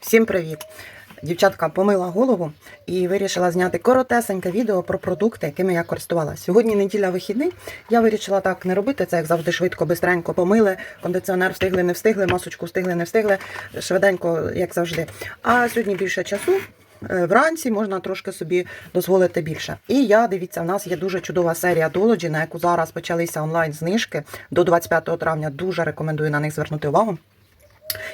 Всім привіт! Дівчатка помила голову і вирішила зняти коротесеньке відео про продукти, якими я користувалася. Сьогодні неділя вихідний. Я вирішила так не робити це, як завжди, швидко, бистренько помили. Кондиціонер встигли, не встигли, масочку встигли, не встигли. Швиденько, як завжди. А сьогодні більше часу. Е, Вранці можна трошки собі дозволити більше. І я дивіться, в нас є дуже чудова серія Dolody, на яку зараз почалися онлайн знижки до 25 травня. Дуже рекомендую на них звернути увагу.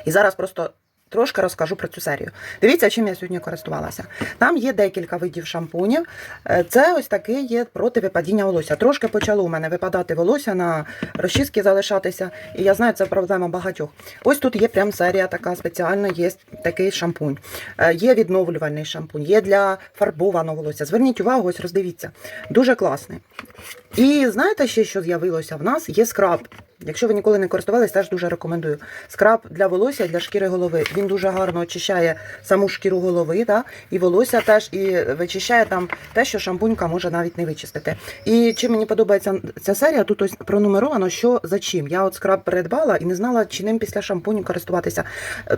І зараз просто трошки розкажу про цю серію. Дивіться, чим я сьогодні користувалася. Там є декілька видів шампунів. Е, Це ось такий є проти випадіння волосся. Трошки почало у мене випадати волосся на розчіски залишатися. І я знаю, це проблема багатьох. Ось тут є прям серія така спеціальна, є такий шампунь. Е, Є відновлювальний шампунь, є для фарбованого волосся. Зверніть увагу, ось роздивіться. Дуже класний. І знаєте ще, що з'явилося? В нас є скраб. Якщо ви ніколи не користувались, теж дуже рекомендую. Скраб для волосся, для шкіри голови. Він дуже гарно очищає саму шкіру голови, да? і волосся теж, і вичищає там те, що шампунька може навіть не вичистити. І чим мені подобається ця серія, тут ось пронумеровано, що за чим. Я от скраб придбала і не знала, чи ним після шампуню користуватися.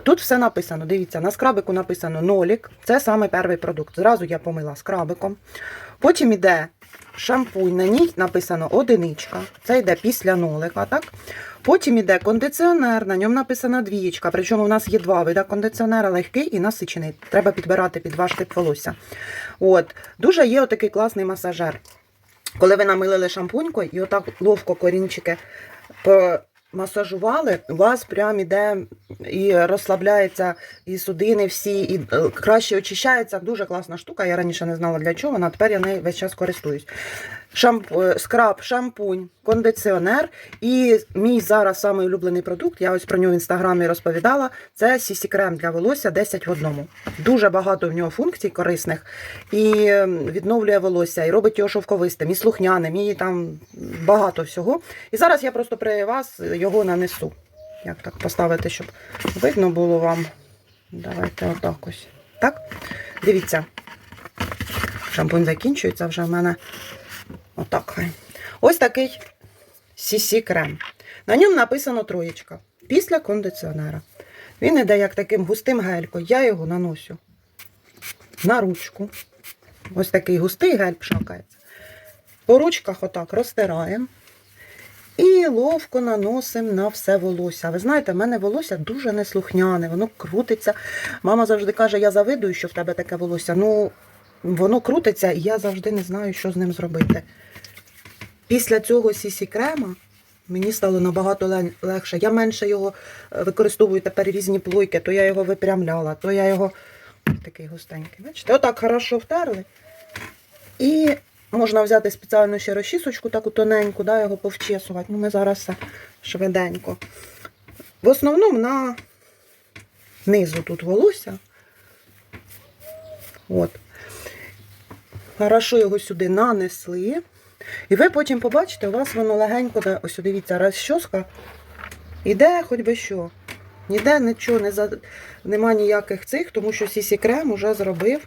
Тут все написано. Дивіться, на скрабику написано нолік. Це саме перший продукт. Зразу я помила скрабиком. Потім іде шампунь, на ній написано одиничка. Це йде після нолика, так? Потім йде кондиціонер, на ньому написана двієчка. Причому у нас є два види кондиціонера, легкий і насичений. Треба підбирати під ваш тип волосся. От. Дуже є отакий класний масажер. Коли ви намилили шампунькою і отак ловко корінчики помасажували, у вас прям іде і розслабляється і судини всі, і е, краще очищається. Дуже класна штука. Я раніше не знала для чого, вона тепер я нею весь час користуюсь. Шамп... е, Скраб, шампунь, кондиціонер. І мій зараз самий улюблений продукт, я ось про нього в інстаграмі розповідала. Це CC крем для волосся 10 в одному. Дуже багато в нього функцій корисних і відновлює волосся, і робить його шовковистим, і слухняним, і там багато всього. І зараз я просто при вас його нанесу. Як так поставити, щоб видно було вам. Давайте отак ось. Так? Дивіться. Шампунь закінчується вже в мене. Отак хай. Ось такий CC крем. На ньому написано троєчка. Після кондиціонера. Він іде як таким густим гелькою. Я його наношу на ручку. Ось такий густий гель пшакається. По ручках отак розтираємо. І ловко наносимо на все волосся. Ви знаєте, в мене волосся дуже неслухняне, воно крутиться. Мама завжди каже, я завидую, що в тебе таке волосся. Ну, воно крутиться, і я завжди не знаю, що з ним зробити. Після цього сісі крема мені стало набагато легше. Я менше його е, використовую тепер різні плойки, то я його випрямляла, то я його такий густенький. Бачите, отак хорошо втерли. І можна взяти спеціальну ще розчісочку, таку тоненьку, да, його повчесувати. Ну, ми зараз все швиденько. В основному на низу тут волосся. От. Хорошо його сюди нанесли. І ви потім побачите, у вас воно легенько, ось дивіться, розчоска. Іде хоч би що. Ніде нічого не за... нема ніяких цих, тому що Сісі Крем уже зробив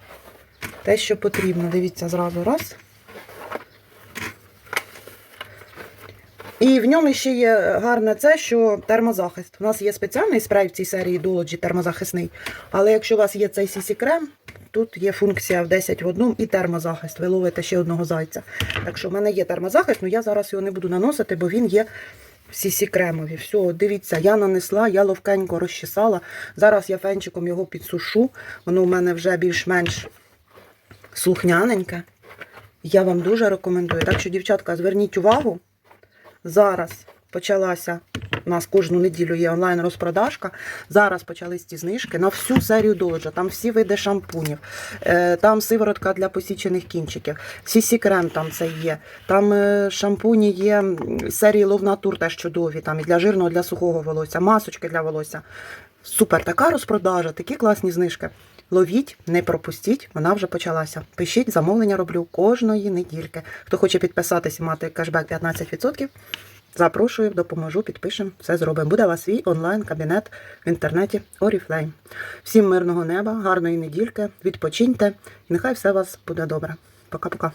те, що потрібно. Дивіться, зразу раз. І в ньому ще є гарне це, що термозахист. У нас є спеціальний спрей в цій серії Dolody термозахисний. Але якщо у вас є цей Сісі Крем, тут є функція в 10 в одному і термозахист. Ви ловите ще одного зайця. Так що в мене є термозахист, але я зараз його не буду наносити, бо він є Сісі кремові. Все, дивіться, я нанесла, я ловкенько розчесала. Зараз я фенчиком його підсушу. Воно в мене вже більш-менш слухняненьке. Я вам дуже рекомендую. Так що, дівчатка, зверніть увагу. Зараз почалася. У нас кожну неділю є онлайн-розпродажка. Зараз почались ці знижки на всю серію доджа. Там всі види шампунів, е, там сиворотка для посічених кінчиків, сісі крем там це є. Там е, шампуні є серії Love Nature теж чудові. Там і для жирного, і для сухого волосся, масочки для волосся. Супер, така розпродажа, такі класні знижки. Ловіть, не пропустіть, вона вже почалася. Пишіть, замовлення роблю кожної недільки. Хто хоче підписатись і мати кешбек 15%, запрошую, допоможу, підпишемо, все зробимо. Буде у вас свій онлайн-кабінет в інтернеті Oriflame. Всім мирного неба, гарної недільки, відпочиньте і нехай все у вас буде добре. Пока-пока.